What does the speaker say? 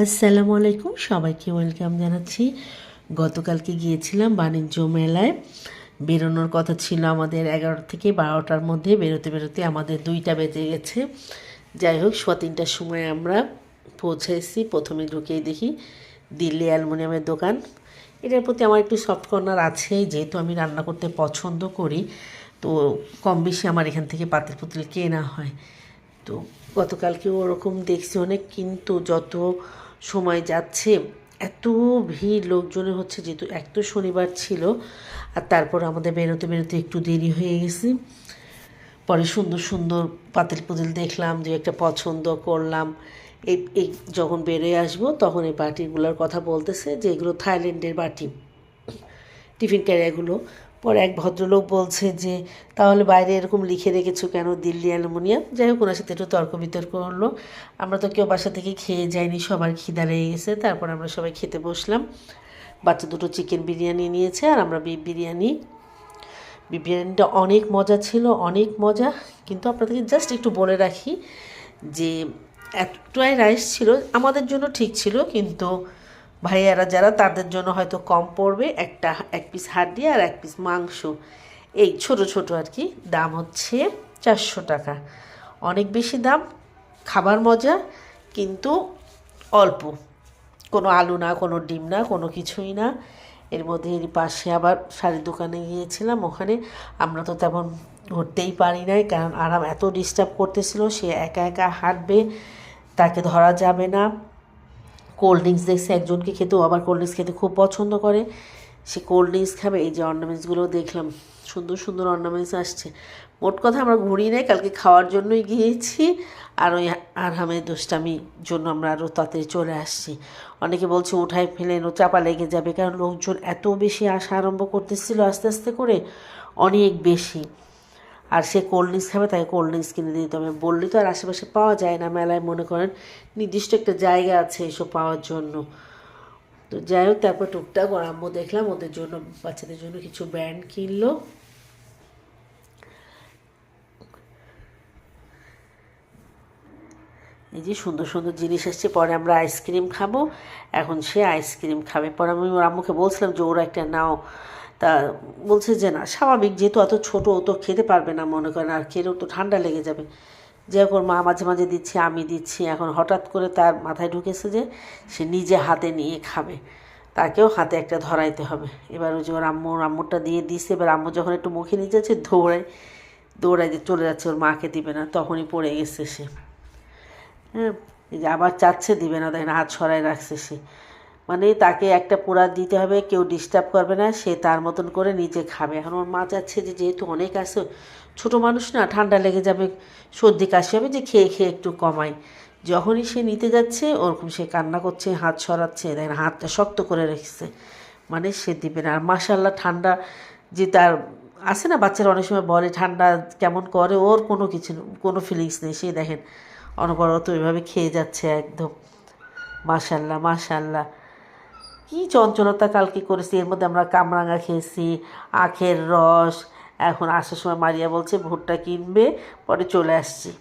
আসসালামু আলাইকুম। সবাইকে ওয়েলকাম জানাচ্ছি। গতকালকে গিয়েছিলাম বাণিজ্য মেলায়। বেরোনোর কথা ছিল আমাদের এগারো থেকে বারোটার মধ্যে। বেরোতে বেরোতে আমাদের দুইটা বেজে গেছে। যাই হোক, সোয়া তিনটার সময় আমরা পৌঁছেছি প্রথমে ঢুকেই দেখি দিল্লি অ্যালুমিনিয়ামের দোকান। এটার প্রতি আমার একটু সফট কর্নার আছে। যেহেতু আমি রান্না করতে পছন্দ করি, তো কম বেশি আমার এখান থেকে পাতিল পুতিল কেনা হয়। তো গতকালকে ওরকম দেখছি অনেক, কিন্তু যত সময় যাচ্ছে, এত ভিড় লোকজনের হচ্ছে, যেহেতু এক তো শনিবার ছিল, আর তারপর আমাদের বেরোতে বেরোতে একটু দেরি হয়ে গেছে। পরে সুন্দর সুন্দর পাতিল পুতিল দেখলাম যে একটা পছন্দ করলাম। এই এই যখন বেরোয় আসব, তখন এই বাটিগুলোর কথা বলতেছে যে, এগুলো থাইল্যান্ডের বাটি টিফিন ক্যারিয়ারগুলো। পরে এক ভদ্রলোক বলছে যে, তাহলে বাইরে এরকম লিখে রেখেছো কেন দিল্লি অ্যালুমিনিয়াম? যাই হোক, ওনার সাথে একটু তর্ক বিতর্ক হলো। আমরা তো কেউ বাসা থেকে খেয়ে যাইনি, সবার খিদা লেগে গেছে। তারপর আমরা সবাই খেতে বসলাম। বাচ্চা দুটো চিকেন বিরিয়ানি নিয়েছে আর আমরা বিফ বিরিয়ানি। বিফ বিরিয়ানিটা অনেক মজা ছিল, অনেক মজা। কিন্তু আপনাদেরকে জাস্ট একটু বলে রাখি যে, এতটাই রাইস ছিল। আমাদের জন্য ঠিক ছিল, কিন্তু ভাইয়ারা যারা, তাদের জন্য হয়তো কম পড়বে, একটা, এক পিস হাড্ডি আর এক পিস মাংস। এই ছোট ছোট আর কি, দাম হচ্ছে চারশো টাকা। অনেক বেশি দাম, খাবার মজা, কিন্তু অল্প। কোনো আলু না, কোনো ডিম না, কোনো কিছুই না। এর মধ্যে এর পাশে আবার শাড়ির দোকানে গিয়েছিলাম, ওখানে আমরা তো তেমন ঘুরতেই পারি নাই, কারণ আরাম এত ডিস্টার্ব করতেছিল, সে একা একা হাঁটবে, তাকে ধরা যাবে না। কোল্ড ড্রিঙ্কস দেখছে, একজনকে খেতেও আবার কোল্ড ড্রিঙ্কস খেতে খুব পছন্দ করে। সে কোল্ড ড্রিঙ্কস খাবে, এই যে অর্নামেন্টসগুলো দেখলাম, সুন্দর সুন্দর অর্নামেন্টস আসছে। মোট কথা আমরা ঘুরি নাই, কালকে খাওয়ার জন্যই গিয়েছি, আর ওই আরহামের দুষ্টামির জন্য আমরা আরও তাড়াতাড়ি চলে আসছি। অনেকে বলছে উঠায় ফেলেন ও চাপা লেগে যাবে, কারণ লোকজন এত বেশি আসা আরম্ভ করতেছিল আস্তে আস্তে করে, অনেক বেশি। আর সে কোল্ড ড্রিঙ্কস খাবে, তাকে কোল্ড ড্রিঙ্কস কিনে দিয়ে দিতে হবে। বললে তো আর আশেপাশে পাওয়া যায় না মেলায়, মনে করেন নির্দিষ্ট একটা জায়গা আছে এসব পাওয়ার জন্য। তো যাই হোক, তারপর টুকটাক ওর আম্মু দেখলাম, ওদের জন্য, বাচ্চাদের জন্য কিছু ব্যান্ড কিনলো। এই যে সুন্দর সুন্দর জিনিস এসছে, পরে আমরা আইসক্রিম খাব। এখন সে আইসক্রিম খাবে। পরে আমি ওর আম্মুকে বলছিলাম যে, ওরা একটা নাও। তা বলছে যে, না, স্বাভাবিক, যেহেতু অত ছোটো, ও তো খেতে পারবে না মনে করেন আর খেলেও তো ঠান্ডা লেগে যাবে। যে ওর মা মাঝে মাঝে দিচ্ছি, আমি দিচ্ছি। এখন হঠাৎ করে তার মাথায় ঢুকেছে যে, সে নিজে হাতে নিয়ে খাবে। তাকেও হাতে একটা ধরাইতে হবে। এবার ওই যে ওর আম্মু, ওর আম্মুরটা দিয়ে দিচ্ছে এবার আম্মু যখন একটু মুখে নিয়ে যাচ্ছে দৌড়ায় দৌড়ায় যে চলে যাচ্ছে, ওর মাকে দিবে না, তখনই পড়ে গেছে সে। হ্যাঁ এই যে আবার চাচ্ছে, দিবে না, দেখেন হাত সরাই রাখছে সে। মানে তাকে একটা পোড়া দিতে হবে, কেউ ডিস্টার্ব করবে না, সে তার মতন করে নিজে খাবে। এখন ওর মা চাচ্ছে যে যেহেতু অনেক আছে, ছোটো মানুষ না, ঠান্ডা লেগে যাবে, সর্দি কাশি হবে, যে খেয়ে খেয়ে একটু কমায়। যখনই সে নিতে যাচ্ছে, ওরকম সে কান্না করছে, হাত সরাচ্ছে, দেখেন হাতটা শক্ত করে রেখেছে। মানে সে দিবে না। আর মাসাল্লাহ ঠান্ডা যে তার আছে না, বাচ্চারা অনেক সময় বলে, ঠান্ডা কেমন করে? ওর কোনো কিছু কোনো ফিলিংস নেই। সে দেখেন অনবরত ওইভাবে খেয়ে যাচ্ছে একদম। মাশাল্লাহ মাশাল্লাহ কি চঞ্চলতা কালকে করেছি? এর মধ্যে আমরা কামরাঙা খেয়েছি, আখের রস। এখন আসার সময় মারিয়া বলছে, ভুট্টা কিনবে, পরে চলে আসছি।